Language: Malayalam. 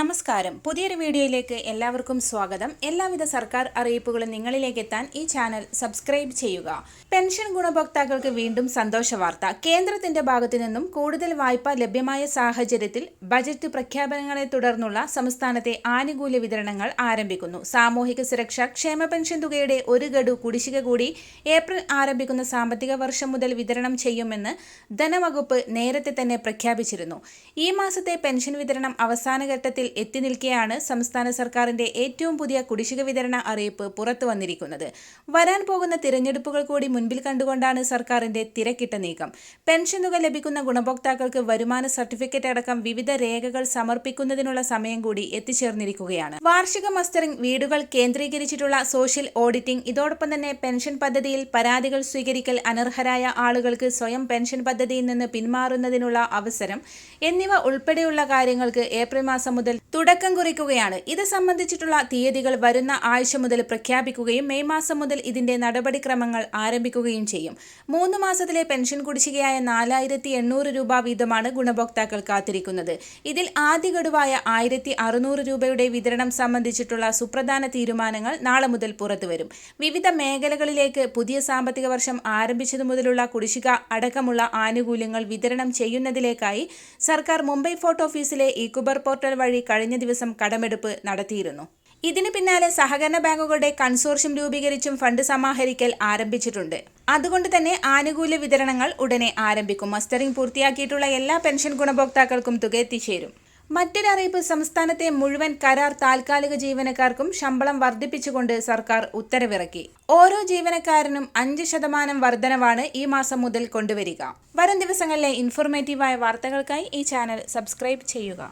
നമസ്കാരം പുതിയൊരു വീഡിയോയിലേക്ക് എല്ലാവർക്കും സ്വാഗതം. എല്ലാവിധ സർക്കാർ അറിയിപ്പുകളും നിങ്ങളിലേക്ക് എത്താൻ ഈ ചാനൽ സബ്സ്ക്രൈബ് ചെയ്യുക. പെൻഷൻ ഗുണഭോക്താക്കൾക്ക് വീണ്ടും സന്തോഷ വാർത്ത. കേന്ദ്രത്തിന്റെ ഭാഗത്തു നിന്നും കൂടുതൽ വായ്പ ലഭ്യമായ സാഹചര്യത്തിൽ ബജറ്റ് പ്രഖ്യാപനങ്ങളെ തുടർന്നുള്ള സംസ്ഥാനത്തെ ആനുകൂല്യ വിതരണങ്ങൾ ആരംഭിക്കുന്നു. സാമൂഹിക സുരക്ഷ ക്ഷേമ പെൻഷൻ തുകയുടെ ഒരു ഗഡു കുടിശ്ശിക കൂടി ഏപ്രിൽ ആരംഭിക്കുന്ന സാമ്പത്തിക വർഷം മുതൽ വിതരണം ചെയ്യുമെന്ന് ധനവകുപ്പ് നേരത്തെ തന്നെ പ്രഖ്യാപിച്ചിരുന്നു. ഈ മാസത്തെ പെൻഷൻ വിതരണം അവസാന ഘട്ടത്തിൽ എത്തി നിൽക്കെയാണ് സംസ്ഥാന സർക്കാരിന്റെ ഏറ്റവും പുതിയ കുടിശ്ശിക വിതരണ അറിയിപ്പ് പുറത്തു വന്നിരിക്കുന്നത്. വരാൻ പോകുന്ന തിരഞ്ഞെടുപ്പുകൾ കൂടി മുൻപിൽ കണ്ടുകൊണ്ടാണ് സർക്കാരിന്റെ തിരക്കിട്ട നീക്കം. പെൻഷൻ തുക ലഭിക്കുന്ന ഗുണഭോക്താക്കൾക്ക് വരുമാന സർട്ടിഫിക്കറ്റ് അടക്കം വിവിധ രേഖകൾ സമർപ്പിക്കുന്നതിനുള്ള സമയം കൂടി എത്തിച്ചേർന്നിരിക്കുകയാണ്. വാർഷിക മസ്റ്ററിംഗ് വീടുകൾ കേന്ദ്രീകരിച്ചിട്ടുള്ള സോഷ്യൽ ഓഡിറ്റിംഗ് ഇതോടൊപ്പം തന്നെ പെൻഷൻ പദ്ധതിയിൽ പരാതികൾ സ്വീകരിക്കൽ അനർഹരായ ആളുകൾക്ക് സ്വയം പെൻഷൻ പദ്ധതിയിൽ നിന്ന് പിന്മാറുന്നതിനുള്ള അവസരം എന്നിവ ഉൾപ്പെടെയുള്ള കാര്യങ്ങൾക്ക് ഏപ്രിൽ മാസം മുതൽ തുടക്കം കുറിക്കുകയാണ്. ഇത് സംബന്ധിച്ചിട്ടുള്ള തീയതികൾ വരുന്ന ആഴ്ച മുതൽ പ്രഖ്യാപിക്കുകയും മെയ് മാസം മുതൽ ഇതിന്റെ നടപടിക്രമങ്ങൾ ആരംഭിക്കുകയും ചെയ്യും. മൂന്ന് മാസത്തിലെ പെൻഷൻ കുടിശ്ശികയായ നാലായിരത്തി എണ്ണൂറ് രൂപ വീതമാണ് ഗുണഭോക്താക്കൾ കാത്തിരിക്കുന്നത്. ഇതിൽ ആദ്യ ഗഡുവായ ആയിരത്തി അറുന്നൂറ് രൂപയുടെ വിതരണം സംബന്ധിച്ചിട്ടുള്ള സുപ്രധാന തീരുമാനങ്ങൾ നാളെ മുതൽ പുറത്തുവരും വിവിധ മേഖലകളിലേക്ക് പുതിയ സാമ്പത്തിക വർഷം ആരംഭിച്ചതു മുതലുള്ള കുടിശ്ശിക അടക്കമുള്ള ആനുകൂല്യങ്ങൾ വിതരണം ചെയ്യുന്നതിലേക്കായി സർക്കാർ മുംബൈ ഫോർട്ട് ഓഫീസിലെ ഇക്കുബർ പോർട്ടൽ വഴി കഴിഞ്ഞ ദിവസം കടമെടുപ്പ് നടത്തിയിരുന്നു. ഇതിന് പിന്നാലെ സഹകരണ ബാങ്കുകളുടെ കൺസോർഷ്യം രൂപീകരിച്ചും ഫണ്ട് സമാഹരിക്കൽ ആരംഭിച്ചിട്ടുണ്ട്. അതുകൊണ്ട് തന്നെ ആനുകൂല്യ വിതരണങ്ങൾ ഉടനെ ആരംഭിക്കും. മസ്റ്ററിംഗ് പൂർത്തിയാക്കിയിട്ടുള്ള എല്ലാ പെൻഷൻ ഗുണഭോക്താക്കൾക്കും തുക എത്തിച്ചേരും. മറ്റൊരറിയിപ്പ് സംസ്ഥാനത്തെ മുഴുവൻ കരാർ താൽക്കാലിക ജീവനക്കാർക്കും ശമ്പളം വർദ്ധിപ്പിച്ചുകൊണ്ട് സർക്കാർ ഉത്തരവിറക്കി. ഓരോ ജീവനക്കാരനും അഞ്ച് ശതമാനം വർധനവാണ് ഈ മാസം മുതൽ കൊണ്ടുവരിക. വരും ദിവസങ്ങളിലെ ഇൻഫോർമേറ്റീവായ വാർത്തകൾക്കായി ഈ ചാനൽ സബ്സ്ക്രൈബ് ചെയ്യുക.